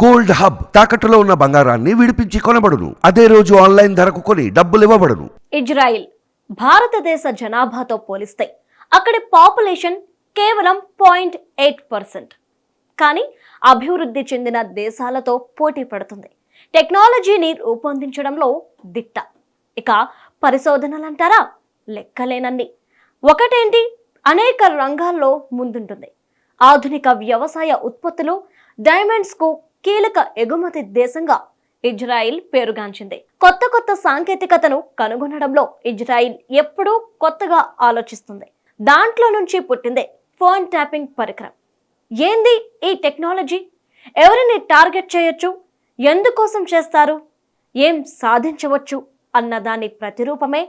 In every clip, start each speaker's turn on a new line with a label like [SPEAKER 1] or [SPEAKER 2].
[SPEAKER 1] Gold hub తాకట్టులో ఉన్న బంగారాన్ని విడిపించి కొనబడును. అదే రోజు ఆన్లైన్ ధరకు కొని డబ్బులు ఇవ్వబడును.
[SPEAKER 2] ఇజ్రాయిల్ భారతదేశ జనాభాతో పోలిస్తే అక్కడి పాపులేషన్ కేవలం పాయింట్ ఎయిట్ పర్సెంట్. కానీ అభివృద్ధి చెందిన దేశాలతో పోటీ పడుతుంది. టెక్నాలజీని రూపొందించడంలో దిట్ట. ఇక పరిశోధనలంటారా? లెక్కలేనన్ని ఒకటేంటి? అనేక రంగాల్లో ముందుంటుంది. ఆధునిక వ్యవసాయ ఉత్పత్తులు డైమండ్స్కు కీలక ఎగుమతి దేశంగా ఇజ్రాయిల్ పేరుగాంచింది. కొత్త కొత్త సాంకేతికతను కనుగొనడంలో ఇజ్రాయిల్ ఎప్పుడూ కొత్తగా ఆలోచిస్తుంది. దాంట్లో నుంచి పుట్టిందే ఫోన్ ట్యాపింగ్ పరికరం. ఏంది ఈ టెక్నాలజీ? ఎవరిని టార్గెట్ చేయొచ్చు? ఎందుకోసం చేస్తారు? ఏం సాధించవచ్చు? అన్న దాని ప్రతిరూపమే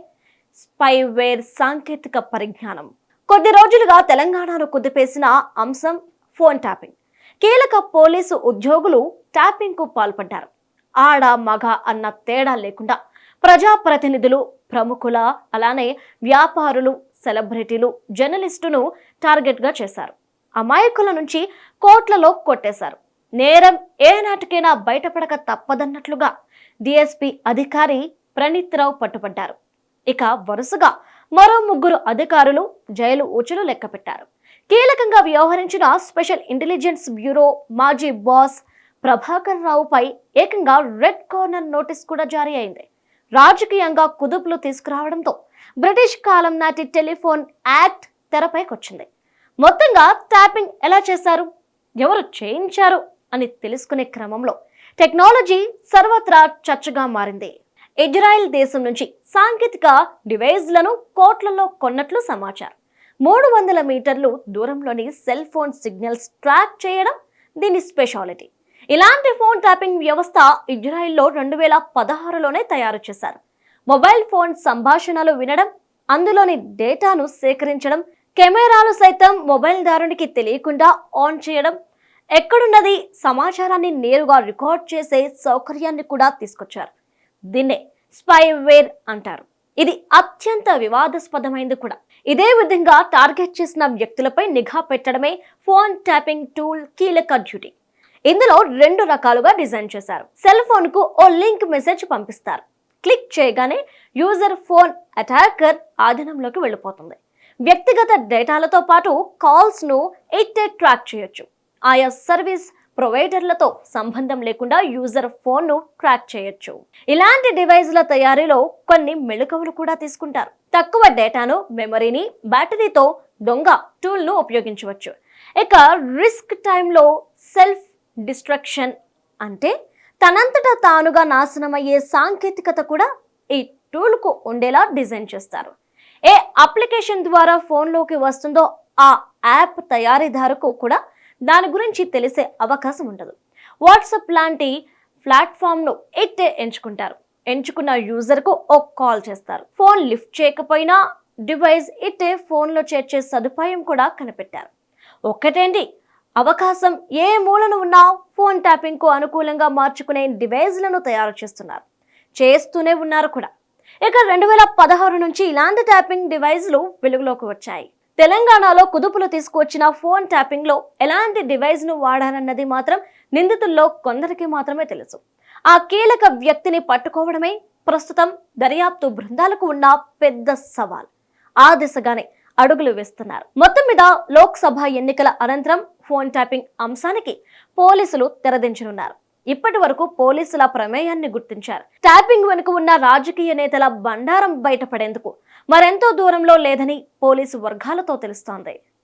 [SPEAKER 2] స్పైవేర్ సాంకేతిక పరిజ్ఞానం. కొద్ది రోజులుగా తెలంగాణను కుదిపేసిన అంశం ఫోన్ ట్యాపింగ్. కీలక పోలీసు ఉద్యోగులు ట్యాపింగ్కు పాల్పడ్డారు. ఆడ మగ అన్న తేడా లేకుండా ప్రజాప్రతినిధులు ప్రముఖుల అలానే వ్యాపారులు సెలబ్రిటీలు జర్నలిస్టును టార్గెట్గా చేశారు. అమాయకుల నుంచి కోట్లలో కొట్టేశారు. నేరం ఏనాటికైనా బయటపడక తప్పదన్నట్లుగా డిఎస్పి అధికారి ప్రణీత్ రావు పట్టుబడ్డారు. ఇక వరుసగా మరో ముగ్గురు అధికారులు జైలు ఊచలు లెక్కపెట్టారు. కీలకంగా వ్యవహరించిన స్పెషల్ ఇంటెలిజెన్స్ బ్యూరో మాజీ బాస్ ప్రభాకర్ రావుపై ఏకంగా రెడ్ కార్నర్ నోటీస్ కూడా జారీ అయింది. రాజకీయంగా కుదుపులు తీసుకురావడంతో బ్రిటిష్ కాలం నాటి టెలిఫోన్ యాక్ట్ తెరపైకొచ్చింది మొత్తంగా ట్యాపింగ్ ఎలా చేశారు? ఎవరు చేయించారు? అని తెలుసుకునే క్రమంలో టెక్నాలజీ సర్వత్రా చర్చగా మారింది. ఇజ్రాయెల్ దేశం నుంచి సాంకేతిక డివైజ్లను కోట్లలో కొన్నట్లు సమాచారం. మూడు వందల మీటర్లు దూరంలోని సెల్ ఫోన్ సిగ్నల్స్ ట్రాక్ చేయడం దీని స్పెషాలిటీ. ఇలాంటి ఫోన్ ట్యాపింగ్ వ్యవస్థ ఇజ్రాయిల్లో రెండు వేల పదహారులోనే తయారు చేశారు. మొబైల్ ఫోన్ సంభాషణలు వినడం అందులోని డేటాను సేకరించడం కెమెరాలు సైతం మొబైల్ దారునికి తెలియకుండా ఆన్ చేయడం ఎక్కడున్నది సమాచారాన్ని నేరుగా రికార్డ్ చేసే సౌకర్యాన్ని కూడా తీసుకొచ్చారు. దీన్నే స్పైవేర్ అంటారు. ఇది అత్యంత వివాదాస్పదమైంది కూడా. ఇదే విధంగా టార్గెట్ చేసిన వ్యక్తులపై నిఘా పెట్టడమే ఫోన్ ట్యాపింగ్ టూల్ కీలక డ్యూటీ. ఇందులో రెండు రకాలుగా డిజైన్ చేశారు. సెల్ ఫోన్కు ఓ లింక్ మెసేజ్ పంపిస్తారు. క్లిక్ చేయగానే యూజర్ ఫోన్ అటాకర్ ఆధీనంలోకి వెళ్ళిపోతుంది. వ్యక్తిగత డేటాలతో పాటు కాల్స్ను ఇట్టే ట్రాక్ చేయొచ్చు. ఆయా సర్వీస్ ప్రొవైడర్లతో సంబంధం లేకుండా యూజర్ ఫోన్ను ట్రాక్ చేయొచ్చు. ఇలాంటి డివైజ్ల తయారీలో కొన్ని మెళుకవులు కూడా తీసుకుంటారు. తక్కువ డేటాను మెమరీని బ్యాటరీతో దొంగ టూల్ను ఉపయోగించవచ్చు. ఇక రిస్క్ టైంలో సెల్ఫ్ డిస్ట్రక్షన్ అంటే తనంతటా తానుగా నాశనమయ్యే సాంకేతికత కూడా ఈ టూల్కు ఉండేలా డిజైన్ చేస్తారు. ఏ అప్లికేషన్ ద్వారా ఫోన్లోకి వస్తుందో ఆ యాప్ తయారీదారుకు కూడా దాని గురించి తెలిసే అవకాశం ఉండదు. వాట్సాప్ లాంటి ప్లాట్ఫామ్ను ఇట్టే ఎంచుకుంటారు. ఎంచుకున్న యూజర్కు ఒక కాల్ చేస్తారు. ఫోన్ లిఫ్ట్ చేయకపోయినా డివైస్ ఇట్టే ఫోన్లో చేర్చే సదుపాయం కూడా కనిపెట్టారు. ఒక్కటేంటి అవకాశం ఏ మూలను ఉన్నా ఫోన్ ట్యాపింగ్కు అనుకూలంగా మార్చుకునే డివైజ్లను తయారు చేస్తున్నారు. చేస్తూనే ఉన్నారు కూడా. ఇక రెండు వేల పదహారు నుంచి ఇలాంటి ట్యాపింగ్ డివైజ్లు వెలుగులోకి వచ్చాయి. తెలంగాణలో కుదుపులు తీసుకువచ్చిన ఫోన్ ట్యాపింగ్లో ఎలాంటి డివైస్ను వాడారన్నది మాత్రం నిందితుల్లో కొందరికి మాత్రమే తెలుసు. ఆ కీలక వ్యక్తిని పట్టుకోవడమే ప్రస్తుతం దర్యాప్తు బృందాలకు ఉన్న పెద్ద సవాల్. ఆ దిశగానే అడుగులు వేస్తున్నారు. మొత్తం మీద లోక్సభ ఎన్నికల అనంతరం ఫోన్ ట్యాపింగ్ అంశానికి పోలీసులు తెరదించనున్నారు. ఇప్పటి వరకు పోలీసుల ప్రమేయాన్ని గుర్తించారు. ట్యాపింగ్ వెనుక ఉన్న రాజకీయ నేతల బండారం బయటపడేందుకు మరెంతో దూరంలో లేదని పోలీసు వర్గాలతో తెలుస్తోంది.